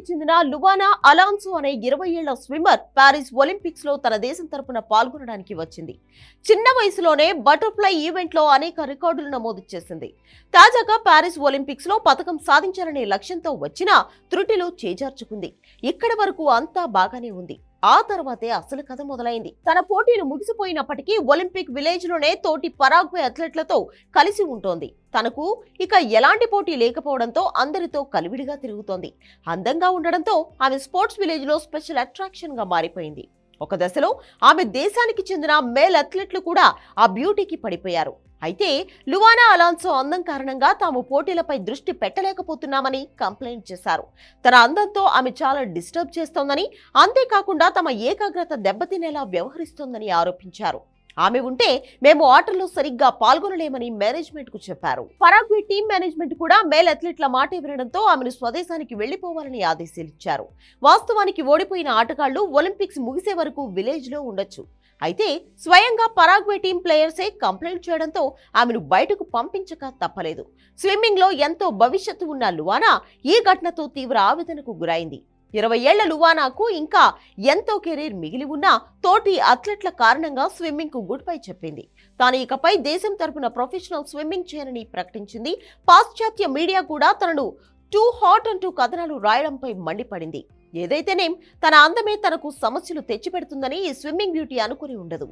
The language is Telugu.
జపాన్కి చెందిన లువానా అలాన్సో అనే ఇరవై ఏళ్ళ స్విమ్మర్ పారిస్ ఒలింపిక్స్లో తన దేశం తరపున పాల్గొనడానికి వచ్చింది. చిన్న వయసులోనే బటర్ఫ్లై ఈవెంట్లో అనేక రికార్డులు నమోదు చేసింది. తాజాగా పారిస్ ఒలింపిక్స్లో పథకం సాధించాలనే లక్ష్యంతో వచ్చిన త్రుటిలో చేజార్చుకుంది. ఇక్కడి వరకు అంతా బాగానే ఉంది. ఆ తర్వాతే అసలు కథ మొదలైంది. తన పోటీలు ముగిసిపోయినప్పటికీ ఒలింపిక్ విలేజ్లోనే తోటి పరాగ్వే అథ్లెట్లతో కలిసి ఉంటోంది. తనకు ఇక ఎలాంటి పోటీ లేకపోవడంతో అందరితో కలివిడిగా తిరుగుతోంది. అందంగా ఉండడంతో ఆమె స్పోర్ట్స్ విలేజ్లో స్పెషల్ అట్రాక్షన్గా మారిపోయింది. ఒక దశలో ఆమె దేశానికి చెందిన మేల్ అథ్లెట్లు కూడా ఆ బ్యూటీకి పడిపోయారు. అయితే లువానా అలాన్సో అందం కారణంగా తాము పోటీలపై దృష్టి పెట్టలేకపోతున్నామని కంప్లైంట్ చేశారు. తన అందంతో ఆమె చాలా డిస్టర్బ్ చేస్తోందని అంతేకాకుండా తమ ఏకాగ్రత దెబ్బతినేలా వ్యవహరిస్తోందని ఆరోపించారు. ఆమె ఉంటే మేము ఆటల్లో సరిగ్గా పాల్గొనలేమని మేనేజ్మెంట్కు చెప్పారు. పరాగ్వే టీం మేనేజ్మెంట్ కూడా మేల్ అథ్లెట్ల మాట వినడంతో ఆమెను స్వదేశానికి వెళ్ళిపోవాలని ఆదేశాలిచ్చారు వాస్తవానికి ఓడిపోయిన ఆటగాళ్ళు ఒలింపిక్స్ ముగిసే వరకు విలేజ్లో ఉండొచ్చు. అయితే స్వయంగా పరాగ్వే టీం ప్లేయర్సే కంప్లైంట్ చేయడంతో ఆమెను బయటకు పంపించక తప్పలేదు. స్విమ్మింగ్లో ఎంతో భవిష్యత్తు ఉన్న లువానా ఈ ఘటనతో తీవ్ర ఆవేదనకు గురైంది. ఇరవై ఏళ్ళ లువానాకు ఇంకా ఎంతో కెరీర్ మిగిలి ఉన్నా తోటి అథ్లెట్ల కారణంగా స్విమ్మింగ్కు గుడ్ బై చెప్పింది. తాను ఇకపై దేశం తరపున ప్రొఫెషనల్ స్విమ్మింగ్ చేయనని ప్రకటించింది. పాశ్చాత్య మీడియా కూడా తనను టూ హాట్ అంటూ కథనాలు రాయడంపై మండిపడింది. ఏదైతేనేం తన అందమే తనకు సమస్యలు తెచ్చిపెడుతుందని ఈ స్విమ్మింగ్ బ్యూటీ అనుకుని ఉండదు.